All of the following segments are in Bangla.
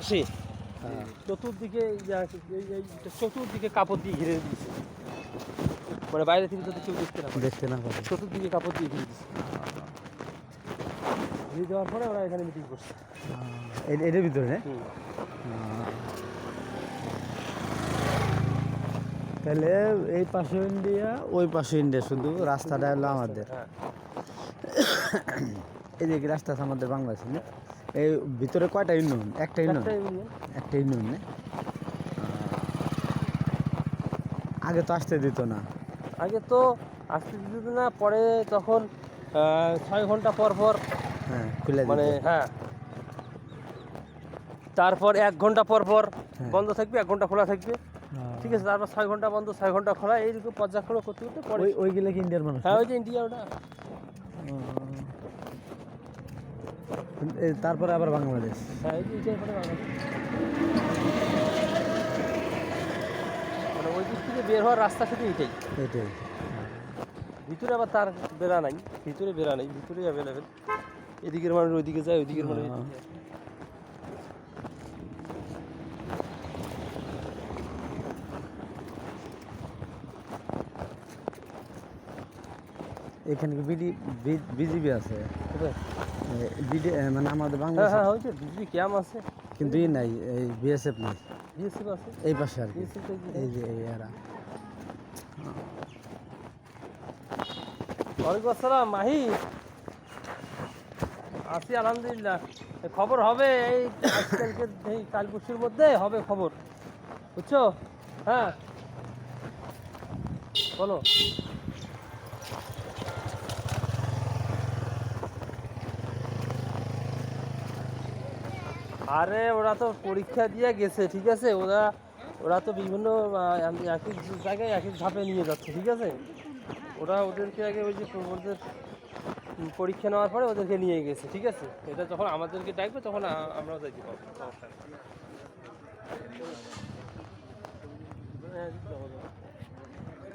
আসে। হ্যাঁ চতুর্দিকে চতুর্দিকে কাপড় দিয়ে ঘিরে দিয়েছে। মানে বাইরে থেকে যাতে কেউ দেখতে না দেখতে না পারে চতুর্দিকে কাপড় দিয়ে ঘিরে দিয়েছে। ঘিরে দেওয়ার পরে ওরা এখানে মিটিং করছে। এটার ভিতরে না তাহলে এই পাশে ইন্ডিয়া ওই পাশে ইন্ডিয়া শুধু রাস্তাটা হলো আমাদের। হ্যাঁ এদিকে রাস্তা আছে আমাদের বাংলাদেশ এই ভিতরে কয়টা ইউনিয়ন? একটা ইউনিয়ন? একটা ইউনিয়ন। না? আগে তো আসতে দিত না। আগে তো আসতে দিত না পরে তখন ছয় ঘণ্টা পর পর হ্যাঁ খুলে মানে হ্যাঁ। তারপর এক ঘণ্টা পর পর হ্যাঁ। বন্ধ থাকবে এক ঘণ্টা খোলা থাকবে। ঠিক আছে তারপর ছয় ঘণ্টা বন্ধ ছয় ঘণ্টা খোলা এইরকম পর্যায়ক্রমে করতে করতে পরে ওই ওইগুলো কি ইন্ডিয়ার মানুষ? হ্যাঁ ওই যে ইন্ডিয়া ওটা। তারপরে আবার বাংলাদেশ। হ্যাঁ। মানে ওই দিক থেকে বের হওয়ার রাস্তা শুধু এটাই। এটাই। ভিতরে আবার তার বেড়া নাই ভিতরে বেড়া নাই ভিতরে অ্যাভেলেবেল এদিকের মানুষ ওইদিকে যায় ওইদিকের মানুষ এখানে বিডি বিজিবি আছে? বিডি মানে আমাদের হ্যাঁ বাংলাদেশ হ্যাঁ ওই যে বিজলি ক্যাম আছে। কিন্তু ই নাই এই বিএসএফ নাই। বিএসএফ আছে? এই পাশে আর এই যে- এই এরা। ওয়ালাইকুম আসসালাম মাহি। আছি আলহামদুলিল্লাহ। খবর হবে এই আজকালকে এই কাল পরশুর মধ্যে হবে খবর। বুঝছ? হ্যাঁ। বলো। আরে ওরা তো পরীক্ষা দিয়ে গেছে ঠিক আছে? ওরা ওরা তো বিভিন্ন এক এক জায়গায় এক এক ধাপে নিয়ে যাচ্ছে ঠিক আছে? ওরা ওদেরকে আগে ওই যে ওদের পরীক্ষা নেওয়ার পরে ওদেরকে নিয়ে গেছে ঠিক আছে? এটা যখন আমাদেরকে ডাকবে তখন আমরাও যাইতে পারব সমস্যা।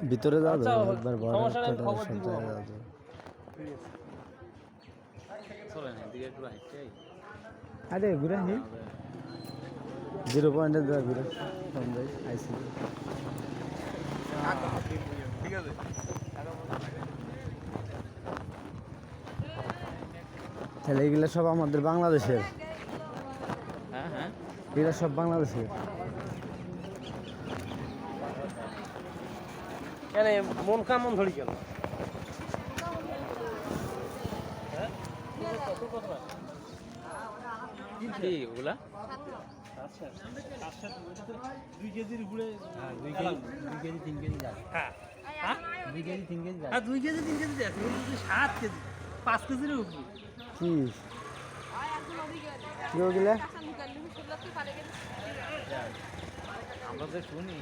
ভিতরে যাওয়া আচ্ছা, যাবে একবার সমস্যা নেই, খবর দিব। আরে ঘুরে নি জিরো পয়েন্টে যা ঘুরে। আইসি। তাহলে এগুলো সব আমাদের বাংলাদেশের? এগুলো সব বাংলাদেশের? কেন মন কামন ধরি কেন হ্যাঁ? কি ওগুলা? আচ্ছা আচ্ছা দুই কেজির উপরে দুই কেজি দুই কেজি তিন কেজি যায় হ্যাঁ হ্যাঁ দুই কেজি তিন কেজি যায় হ্যাঁ দুই কেজি তিন কেজি যদি সাত কেজি পাঁচ কেজির উপরে। কি কি ওগুলা? আমরা তো শুনি